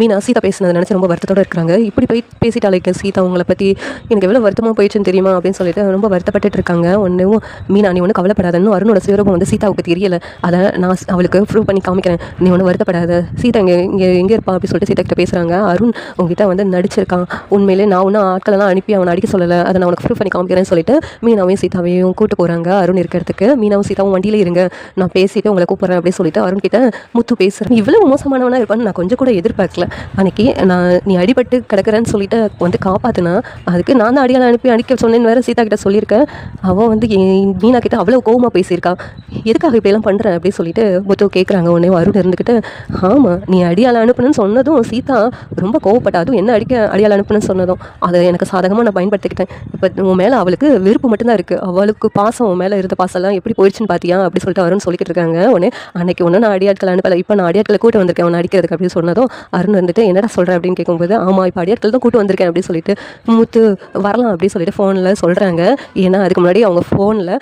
மீனா சீதா பேசினதை நினச்சி ரொம்ப வருத்தத்தோட இருக்கிறாங்க. இப்படி போய் பேசிட்டாலே சீதா உங்களை பற்றி எனக்கு எவ்வளோ வருத்தமாக போயிடுச்சுன்னு தெரியுமா அப்படின்னு சொல்லிட்டு ரொம்ப வருத்தப்பட்டுட்டு இருக்காங்க. ஒன்றும் மீனா நீ ஒன்றும் கவலைப்படாதன்னு அருணோட சுயரூபம் வந்து சீதாவுக்கு தெரியலை. அதை நான் அவளுக்கு ப்ரூவ் பண்ணி காமிக்கிறேன். நீ ஒன்றும் வருத்தப்படாத. சீதா இங்கே இங்கே எங்கே இருப்பா அப்படின்னு சொல்லிட்டு சீதா கிட்ட பேசுகிறாங்க அருண் உங்ககிட்ட வந்து நடிச்சிருக்கான். உண்மையிலே நான் ஒன்றும் ஆட்களெல்லாம் அனுப்பி அவனை அடிக்க சொல்லலை. அதை நான் உனக்கு ப்ரூவ் பண்ணி காமிக்கிறேன்னு சொல்லிட்டு மீனாவையும் சீதாவையும் கூட்டு போகிறாங்க அருண் இருக்கிறதுக்கு மீனாவும் சீதாவும் வண்டியில் இருங்க. நான் பேசிட்டு உங்களை கூப்பிட்றேன் அப்படின்னு சொல்லிட்டு அருண் கிட்ட முத்து பேசுகிறேன் இவ்வளோ மோசமானவனாக இருப்பான்னு நான் கொஞ்சம் கூட எதிர்பார்க்கல. அன்னைக்கு நான் நீ அடிபட்டு கிடக்குறேன்னு சொல்லிட்டு வந்து காப்பாற்றுனா அதுக்கு நான் தான் அடியால் அனுப்பி அடிக்க சொன்னேன்னு வேற சீதா கிட்ட சொல்லியிருக்கேன். அவன் வந்து மீனா கிட்ட அவ்வளோ கோவமாக பேசியிருக்கா. எதுக்காக இப்படியெல்லாம் பண்ணுற அப்படின்னு சொல்லிட்டு மொத்தம் கேட்குறாங்க உடனே அருண் இருந்துக்கிட்டு ஆமாம் நீ அடியால் அனுப்புனேன்னு சொன்னதும் சீதா ரொம்ப கோவப்பட்டா அதுவும் என்ன அடிக்க அடியால் அனுப்புனேன்னு சொன்னதும். அதை எனக்கு சாதகமாக நான் பயன்படுத்திக்கிட்டேன். இப்போ உன் மேலே அவளுக்கு விருப்பம் மட்டும்தான் இருக்குது அவளுக்கு பாசம் உன் மேலே இருந்த பாசம்லாம் எப்படி போயிடுச்சுன்னு பார்த்தியா அப்படி சொல்லிட்டு அருண் சொல்லிக்கிட்டு இருக்காங்க. உடனே அன்னைக்கு ஒன்று நான் அடியாட்கள் அனுப்பலை. இப்போ நான் அடியாட்களை கூட்ட வந்திருக்கேன். அவனை அடிக்கிறதுக்கு அப்படின்னு சொன்னதும் அருண் வந்துட்டு என்னடா சொல்கிறேன் அப்படின்னு கேட்கும்போது ஆமாம் இப்போ அடியாட்கள் தான் கூட்டு வந்திருக்கேன் அப்படின்னு சொல்லிட்டு முத்து வரலாம் அப்படின்னு சொல்லிட்டு ஃபோனில் சொல்கிறாங்க ஏன்னா அதுக்கு முன்னாடி அவங்க ஃபோனில்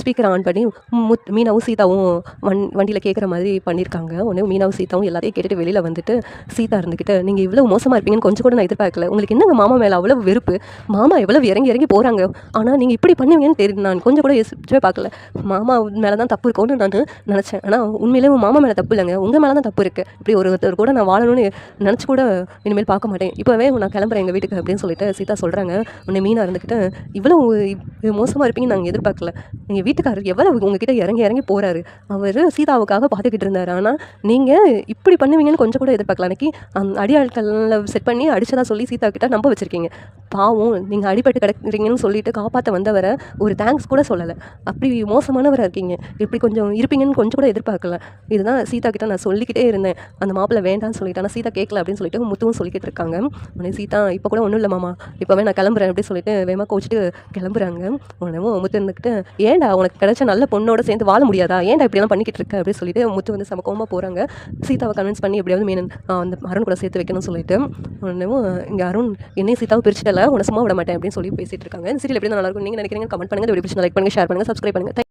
ஸ்பீக்கர் ஆன் பண்ணி முத் மீனாவும் சீதாவும் வண் வண்டியில் கேட்குற மாதிரி பண்ணியிருக்காங்க உடனே மீனாவும் சீதாவும் எல்லாத்தையும் கேட்டுட்டு வெளியில் வந்துட்டு சீதா இருந்துக்கிட்டு நீங்கள் இவ்வளோ மோசமாக இருப்பீங்கன்னு கொஞ்சம் கூட நான் எதிர்பார்க்கல. உங்களுக்கு என்னங்க மாமா மேலே அவ்வளோ வெறுப்பு? மாமா எவ்வளோ இறங்கி இறங்கி போகிறாங்க ஆனால் நீங்கள் இப்படி பண்ணுவீங்கன்னு தெரியும் நான் கொஞ்சம் கூட யோசிச்சே பார்க்கல. மாமா மேலே தான் தப்பு இருக்கும்னு நான் நினச்சேன். ஆனால் உண்மையிலே உன் மாமா மேலே தப்பு இல்லைங்க. உங்கள் மேலே தான் தப்பு இருக்குது இப்படி ஒருத்தர் கூட நான் வாழணும்னு நினச்சி கூட இனிமேல் பார்க்க மாட்டேன். இப்போவே நான் கிளம்புறேன் எங்கள் வீட்டுக்கு அப்படின்னு சொல்லிட்டு சீதா சொல்கிறாங்க உன்னை மீனாக இருந்துக்கிட்டு இவ்வளோ மோசமாக இருப்பீங்கன்னு நாங்கள் எதிர்பார்க்கல. எங்கள் வீட்டுக்காரர் எவ்வளோ உங்ககிட்ட இறங்கி இறங்கி போகிறாரு அவர் சீதாவுக்காக பார்த்துக்கிட்டு இருந்தார். ஆனால் நீங்கள் இப்படி பண்ணுவீங்கன்னு கொஞ்சம் கூட எதிர்பார்க்கல. அன்னைக்கு அடி அடியாட்களில் செட் பண்ணி அடித்ததாக சொல்லி சீதா கிட்ட நம்ப வச்சுருக்கீங்க. பாவம் நீங்கள் அடிபட்டு கிடக்குறீங்கன்னு சொல்லிட்டு காப்பாற்ற வந்தவரை ஒரு தேங்க்ஸ் கூட சொல்லலை. அப்படி மோசமானவராக இருக்கீங்க. இப்படி கொஞ்சம் இருப்பீங்கன்னு கொஞ்சம் கூட எதிர்பார்க்கல. இதுதான் சீதா கிட்ட நான் சொல்லிக்கிட்டே இருந்தேன். அந்த மாப்பிள்ளை வேண்டாம்னு சொல்லிட்டு. ஆனால் சீதா கேட்கல அப்படின்னு சொல்லிட்டு முத்துவும் சொல்லிக்கிட்டு இருக்காங்க. உடனே சீதா இப்போ கூட ஒன்றும் இல்லை மாமா. இப்போவே நான் கிளம்புறேன் அப்படின்னு சொல்லிட்டு வேமா கோச்சிட்டு கிளம்புறாங்க. உடனே முத்து இருந்துக்கிட்டு ஏன்டா உனக்கு கிடைச்ச நல்ல பொண்ணோட சேர்ந்து வாழ முடியாதா? ஏன்டா இப்படிலாம் பண்ணிக்கிட்டு இருக்க? அப்படின்னு சொல்லிட்டு முத்து வந்து சமக்கமாக போகிறாங்க சீதாவை கன்வின்ஸ் பண்ணி எப்படியாவது மீனன் அந்த அருண் கூட சேர்த்து வைக்கணும்னு சொல்லிட்டு. உடனே இங்கே அருண் என்னையும் சீதாவும் பிரிச்சுட்டல? உன சும்மா விட மாட்டேன் அப்படின்னு சொல்லி பேசிட்டு இருக்காங்க. இந்த சீரியல் எப்படி நல்லா இருக்கும். நீங்கள் நினைக்கிறீங்க கமெண்ட் பண்ணுங்க. லைக் பண்ணுங்க ஷேர் பண்ணுங்க சப்ஸ்கிரைப் பண்ணுங்க.